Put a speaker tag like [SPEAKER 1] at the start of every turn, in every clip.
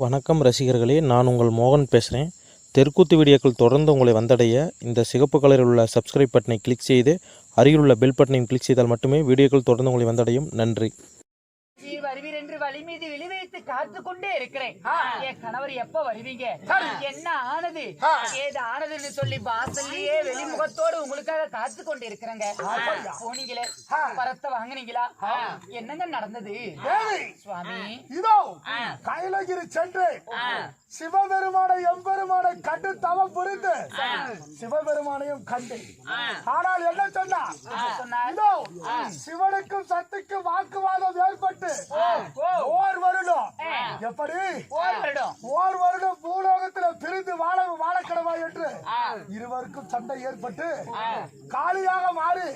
[SPEAKER 1] வணக்கம் ரசிகர்களே நான் உங்கள் மோகன் பேசுகிறேன் தெற்குத்து வீடியோக்கள் தொடர்ந்து உங்களை வந்தடைய இந்த சிகப்பு கலரில் உள்ள சப்ஸ்கிரைப் பட்டனை கிளிக் செய்து அருகில் உள்ள பெல் பட்டனையும் கிளிக் செய்தால் மட்டுமே வீடியோக்கள் தொடர்ந்து உங்களை வந்தடையும். நன்றி.
[SPEAKER 2] நீர் வருவீர் என்று வழி மீது விழி வைத்து காத்து கொண்டே இருக்கிறேன் என் கணவர் எப்ப வருவீங்க? என்ன ஆனது? ஏது ஆனதுன்னு சொல்லி வாசல்லையே வெளிமுகத்தோடு உங்களுக்காக காத்து கொண்டு இருக்கிறேங்க போனீங்களே பரத்தை வாங்குனீங்களா? என்னங்க நடந்தது? சுவாமி.
[SPEAKER 3] கைலகிரி சென்று சிவபெருமானை எம்பெருமானை கண்டு தவம் புரிந்து சிவபெருமானையும் கண்டு. ஆனால் என்ன சொன்னா? இதோ சிவனுக்கும் சக்திக்கும் வாக்குவாதம் ஏற்பட்டு ஓர் வருடம். எப்படி?
[SPEAKER 2] ஓர் வருடம்.
[SPEAKER 3] ஓர் வருடம் பூலோகத்துல பிரிந்து வாழ வாழக்கடவா என்று இருவருக்கும் சண்டை ஏற்பட்டு காலியாக மாறி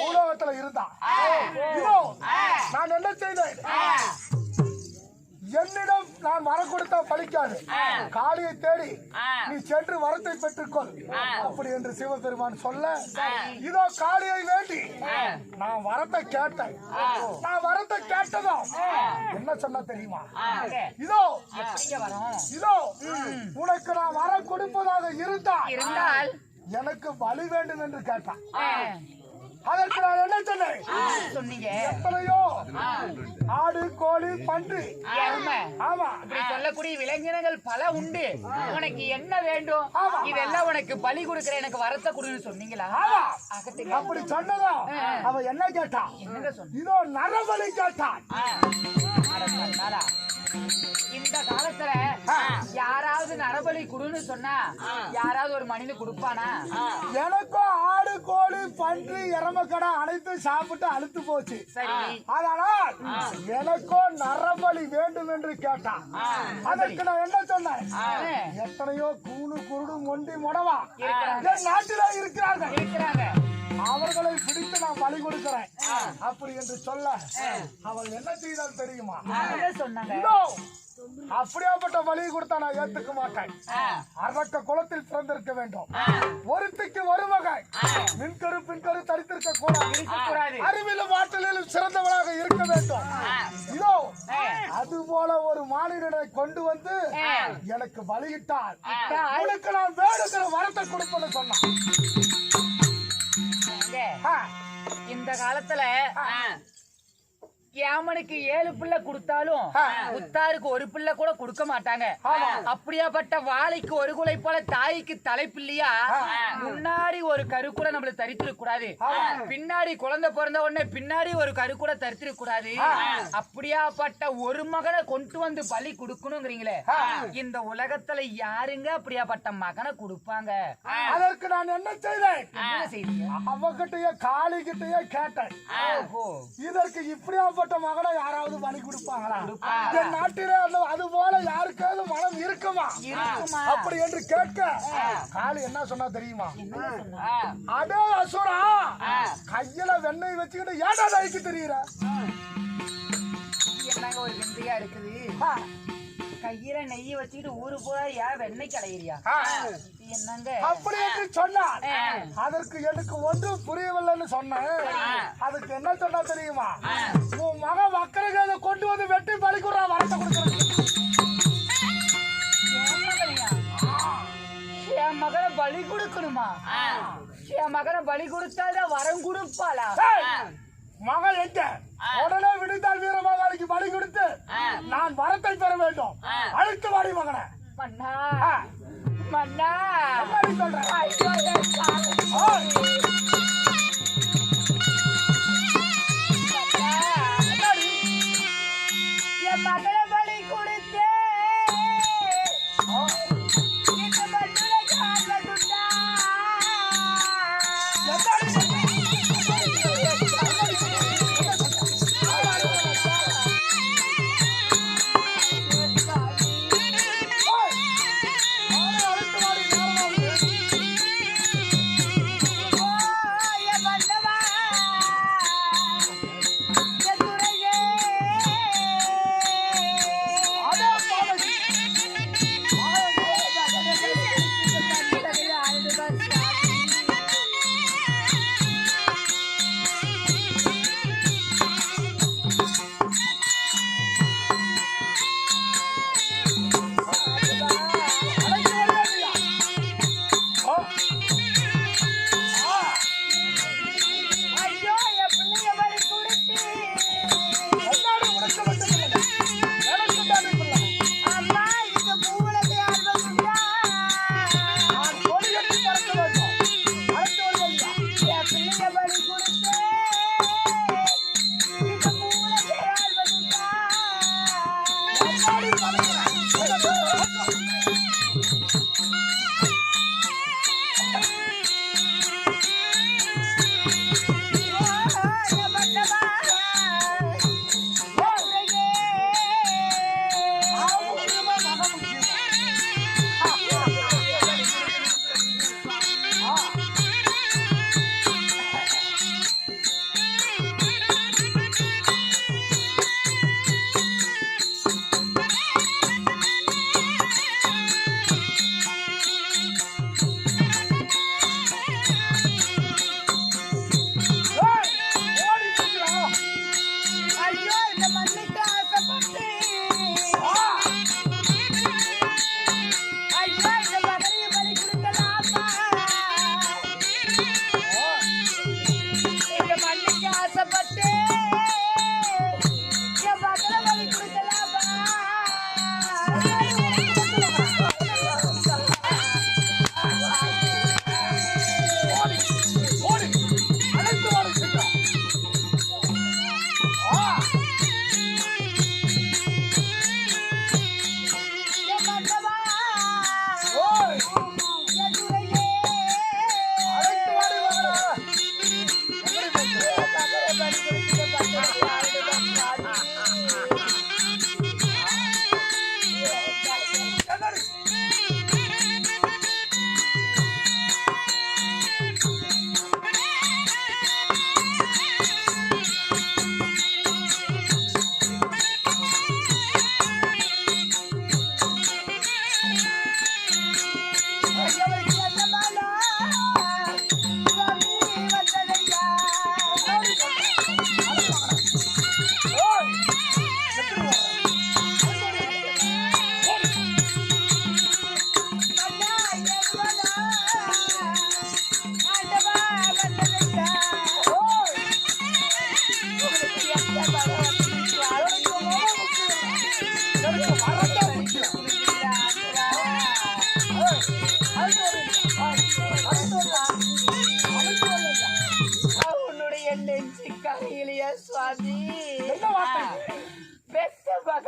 [SPEAKER 3] பூலோகத்துல இருந்தான். இதோ வரம் கொடுத்தா பலிக்காது காளியை தேடி நீ சென்று வரத்தை பெற்றுக்கொள். அப்படி என்று சிவபெருமான் சொல்ல இதோ காளியை வேண்டி நான் வரத்தை கேட்டேன். நான் வரத்தை கேட்டதும் என்ன சொன்ன தெரியுமா? இதோ இதோ உனக்கு நான் வரம் கொடுப்பதாக இருந்தால் எனக்கு பலி வேண்டும் என்று கேட்டான். அதற்கு நான் என்ன சொன்னேன்?
[SPEAKER 2] சொன்னீங்க.
[SPEAKER 3] எத்தனையோ? ஆடு கோழி பன்றி.
[SPEAKER 2] எருமை.
[SPEAKER 3] ஆமா.
[SPEAKER 2] இப்படி சொல்லக்கூடிய விலங்கினங்கள் பல உண்டு. உனக்கு என்ன வேண்டும்? இதெல்லாம் உனக்கு பலி கொடுக்கிற எனக்கு வரத்தை கொடுன்னு சொன்னீங்களா?
[SPEAKER 3] அப்படி சொன்னதும் அவன் என்ன கேட்டான்
[SPEAKER 2] என்னங்க சொன்ன?
[SPEAKER 3] இதோ நரபலி கேட்டான்.
[SPEAKER 2] அட கண்ணாலா. இந்த காலத்துல யாராவது நரபலி குடுன்னு சொன்னா யாராவது ஒரு மனிதன் கொடுப்பானா?
[SPEAKER 3] எனக்கும் ஆடு கோழி பன்றி எரமக்கடை அனைத்து சாப்பிட்டு அழுத்து போச்சு.
[SPEAKER 2] சரி.
[SPEAKER 3] அதனால் எனக்கும் நரபலி வேண்டும் என்று கேட்டான் அதற்கு நான் என்ன சொன்னேன்? எத்தனையோ கூணு குருடு மொண்டி முடவா. என் நாட்டில இருக்கிறார்கள்.
[SPEAKER 2] இருக்கிறாங்க.
[SPEAKER 3] அவர்களை பிடித்து நான் பலி கொடுக்கிறேன். அப்படி என்று சொல்ல அவன் என்ன செய்தால் தெரியுமா?
[SPEAKER 2] சொன்னாங்க?
[SPEAKER 3] அப்படியாப்பட்ட பலி கொடுத்தா நான் ஏத்துக்க மாட்டேன். அரக்க குலத்தில் பிறந்திருக்க வேண்டும். ஒருத்திக்கு ஒரு வகை மின்கரு பின்கரு தரித்திருக்க கூடாது. அறிவிலும் ஆற்றலிலும் சிறந்தவனாக இருக்க வேண்டும். இதோ அது போல ஒரு மாநிலனை கொண்டு வந்து எனக்கு பலியிட்டால் உனக்கு நான் வேணுங்கிற வரத்தை கொடுப்பேன்னு சொன்னான்.
[SPEAKER 2] இந்த காலத்துல ஏமனுக்கு ஏழு பிள்ளை கொடுத்தாலும் உத்தாருக்கு ஒரு பிள்ளை கூட கொடுக்க மாட்டாங்க. அப்படியாப்பட்ட வாழைக்கு ஒரு குலை போல தாய்க்கு தலைப்பிள்ளையா? முன்னாடி ஒரு கரு கூட நம்மள தரித்திருக்க கூடாது பின்னாடி குழந்தை பிறந்த உடனே பின்னாடி ஒரு கரு கூட தரித்திருக்க கூடாது அப்படியாப்பட்ட ஒரு மகனை கொண்டு வந்து பலி கொடுக்கணுங்கிறீங்களே. இந்த உலகத்துல யாருங்க அப்படியாப்பட்ட மகனை கொடுப்பாங்க?
[SPEAKER 3] அதற்கு நான் என்ன செய்தேன்
[SPEAKER 2] என்ன செய்றீங்க?
[SPEAKER 3] அவகிட்டயே காளிகிட்டயே கேட்டேன். இதற்கு இப்படியாப்பட்ட மகனை யாராவது பலி கொடுப்பாங்களா? என் நாட்டிலே அது போல யாருக்காவது மனம் இருக்குமா? அப்படி என்று கேட்க காளி என்ன சொன்னா தெரியுமா? அடே அசுரா கையில வெண்ணெய் வச்சுக்கிட்டு ஏடா தைக்கு தெரியுற?
[SPEAKER 2] என்னங்க ஒரு விந்தையா இருக்குது? கையில நெய்ய வச்சுக்கிட்டு ஊரு பூரா ஏன் வெண்ணெய் கடையிறியா? என்னங்க?
[SPEAKER 3] அப்படி என்று சொன்னான் அதற்கு எனக்கு ஒன்றும் புரியவில்லைன்னு சொன்னேன். அதுக்கு என்ன சொன்னா தெரியுமா? மகன் வக்கரகாத கொண்டு வந்து வெட்டி பலிக்குறா வரத்தை கொடுக்குறேன்
[SPEAKER 2] என் மகனை பலி கொடுக்கணுமா? என் மகனை பலி கொடுத்தாதான் வரம் கொடுப்பாளா?
[SPEAKER 3] மகள் எங்க உடனே விடுத்தால் வீரமகாலிக்கு பலி கொடுத்து நான் வரத்தை பெற வேண்டும். அழைத்து வாடி மகனை.
[SPEAKER 2] மன்னா. மன்னா.
[SPEAKER 3] என்னடி
[SPEAKER 2] என் மகனை பலி கொடுத்தே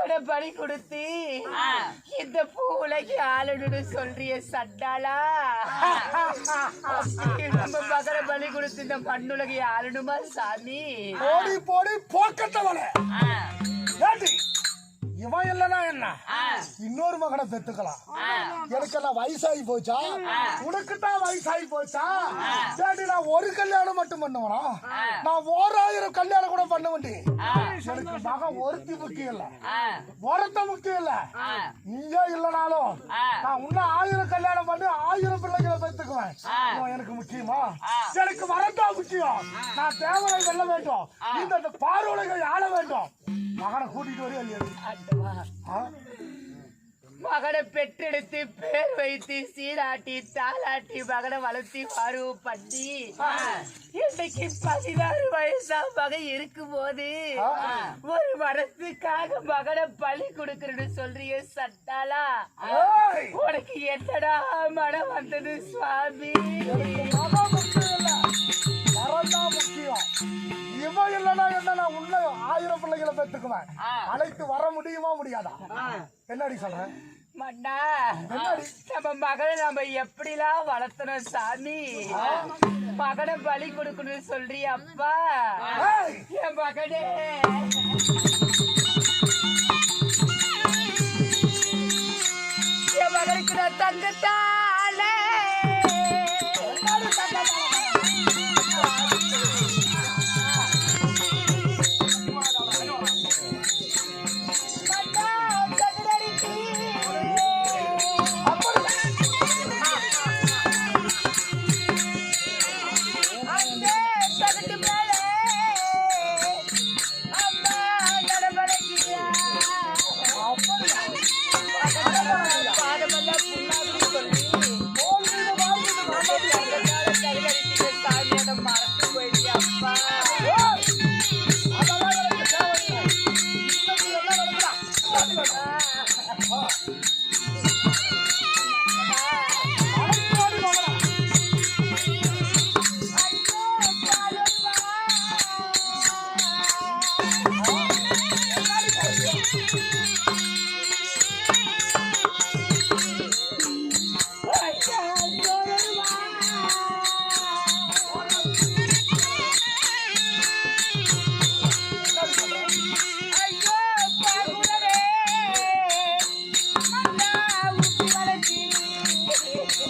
[SPEAKER 2] மகனை பலி கொடுத்து இந்த பூ உலகி ஆளுன்னு சொல்றிய அப்படி நம்ம மகனை பலி கொடுத்து இந்த மண்ணுலகை ஆளணுமா சாமி?
[SPEAKER 3] போடி போடி போக்கத்தவளே. இவன் இல்லனா என்ன? இன்னொரு மகனை பெத்துக்கலாம். எனக்கெல்லாம் வயசாகி போச்சா? உனக்கு தான் வயசாகி போச்சா? ஏண்டி நான் ஒரு கல்யாணம் மட்டும் பண்ணுவனா? நான் ஓராயிரம் கல்யாணம் கூட பண்ண வேண்டி எனக்கு மகன் ஒருத்தி முக்கியம் இல்ல. ஒருத்த முக்கியம் இல்ல. நீயே இல்லனாலும் நான் இன்னும் ஆயிரம் கல்யாணம் பண்ணி ஆயிரம் பிள்ளைகளை பெத்துக்குவேன். எனக்கு முக்கியமா? எனக்கு வரதா முக்கியம். நான் தேவனை வெல்ல வேண்டும். இந்த பார்வலைகள் ஆள வேண்டும். மகனை கூட்டிட்டு வரையா இல்லையா?
[SPEAKER 2] மகனை பெற்றெடுத்து பேர் வைத்து சீராட்டி தாளாட்டி மகனை வளர்த்தி பருவம் பண்ணி இன்னைக்கு பதினாறு வயசா மகன் இருக்கும் போது ஒரு மனசுக்காக மகனை பலி கொடுக்கறன்னு சொல்றிய சட்டாளா? உனக்கு என்னடா மனம் வந்தது சுவாமி?
[SPEAKER 3] முக்கியம். இல்ல வரதான் முக்கியம் இவன் இல்லனா என்ன நான் உள்ள ஆயிரம் பிள்ளைகளை பெற்றுக்குவேன். அழைத்து வர முடியுமா முடியாதா? என்னடி சொல்றேன்
[SPEAKER 2] மண்ணா நம்ம மகனை நம்ம எப்படிலாம் வளர்த்தணும் சாமி? மகனை பலி கொடுக்கணும்னு சொல்றிய அப்பா? என் மகனே. என் மகனுக்கு நான் தங்கத்தாலே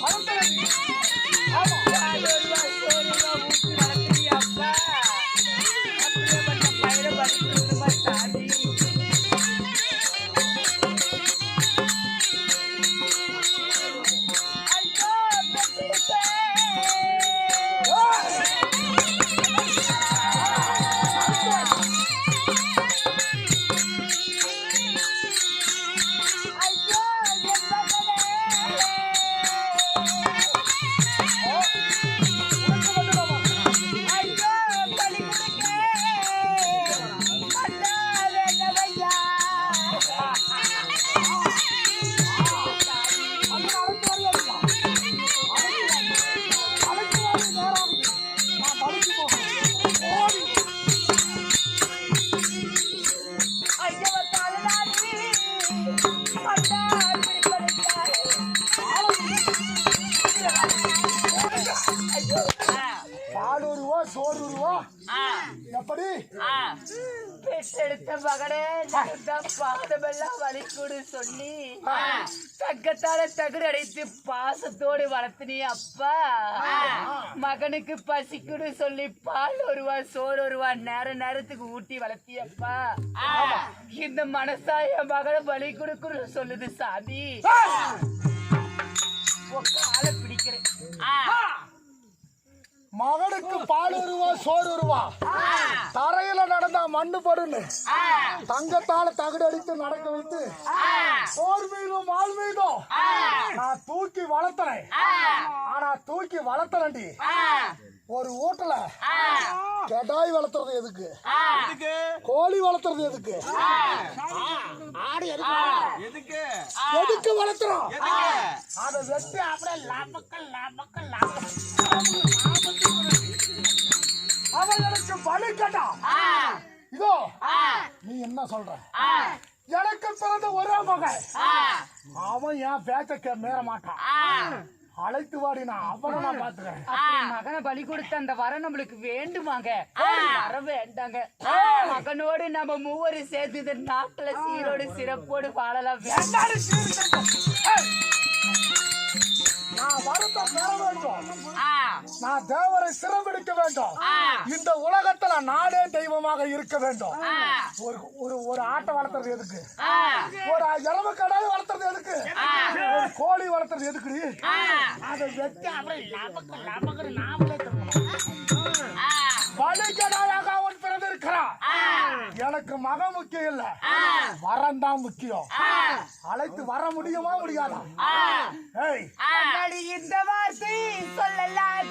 [SPEAKER 3] 好了再 சோறு ரூபா எப்படி?
[SPEAKER 2] பெற்றெடுத்த மகனே பாதமெல்லாம் வலிக்குடு சொல்லி தங்கத்தால தகுடு அடைத்து பாசத்தோடு வளர்த்தினி அப்பா. மகனுக்கு பசிக்குடு சொல்லி பால் ஒருவா சோறு ஒருவா நேர நேரத்துக்கு ஊட்டி வளர்த்தியப்பா இந்த மனசா என் மகனை பலி கொடுக்குன்னு சொல்லுது சாமி. காலை பிடிக்கிறேன்.
[SPEAKER 3] மகனுக்கு பால் உருவா சோறு உருவா? தரையில நடந்தா மண்ணு படுன்னு. தங்கத்தால தகுடு அடித்து நடக்க வைத்து போர் மீதும் மால் மீதும் நான் தூக்கி வளர்த்தனேன் ஆனா தூக்கி வளர்த்தனடி. ஒரு வீட்டுல கெடாய் வளர்த்துறது எதுக்கு? கோழி வளர்த்துறது எதுக்கு? ஆடு எதுக்கு? எதுக்கு? வளர்த்துறோம்? அதை வெட்டி அப்படியே லாபக்கம் லாபக்கம் லாபக்கம் அவர்களுக்கு பலி கேட்டான். இதோ நீ என்ன சொல்ற? எனக்கு பிறந்த ஒரே மகன். அவன் என் பேச்ச மீற மாட்டான். அழைத்து வாடி நான் அவனை நான் பாத்துக்கிறேன்
[SPEAKER 2] மகனை பலி கொடுத்த அந்த வரம் நம்மளுக்கு வேண்டுமாங்க. வர வேண்டாங்க. மகனோடு நம்ம மூவரும் சேர்த்து இந்த நாட்டுல சீரோடு சிறப்போடு வாழலாம். வேண்டாம்!
[SPEAKER 3] நான் வரத்தை பெற வேண்டும் நான் தேவரை சிறப்பிடிக்க வேண்டும். இந்த உலகத்துல நாடே தெய்வமாக இருக்க வேண்டும். ஒரு ஒரு ஒரு ஆட்டை வளர்த்துறது எதுக்கு? ஒரு எலவு கடாய் வளர்த்துறது எதுக்கு? கோழி வளர்த்துறது எதுக்குடி? அதை வெட்டி லாபக்கு லாபக்கு நாமளே மக முக்கியம் இல்ல. வரம் தான் முக்கியம். அழைத்து வர முடியுமா முடியாதா?
[SPEAKER 2] இந்த வார்த்தை சொல்லலாம்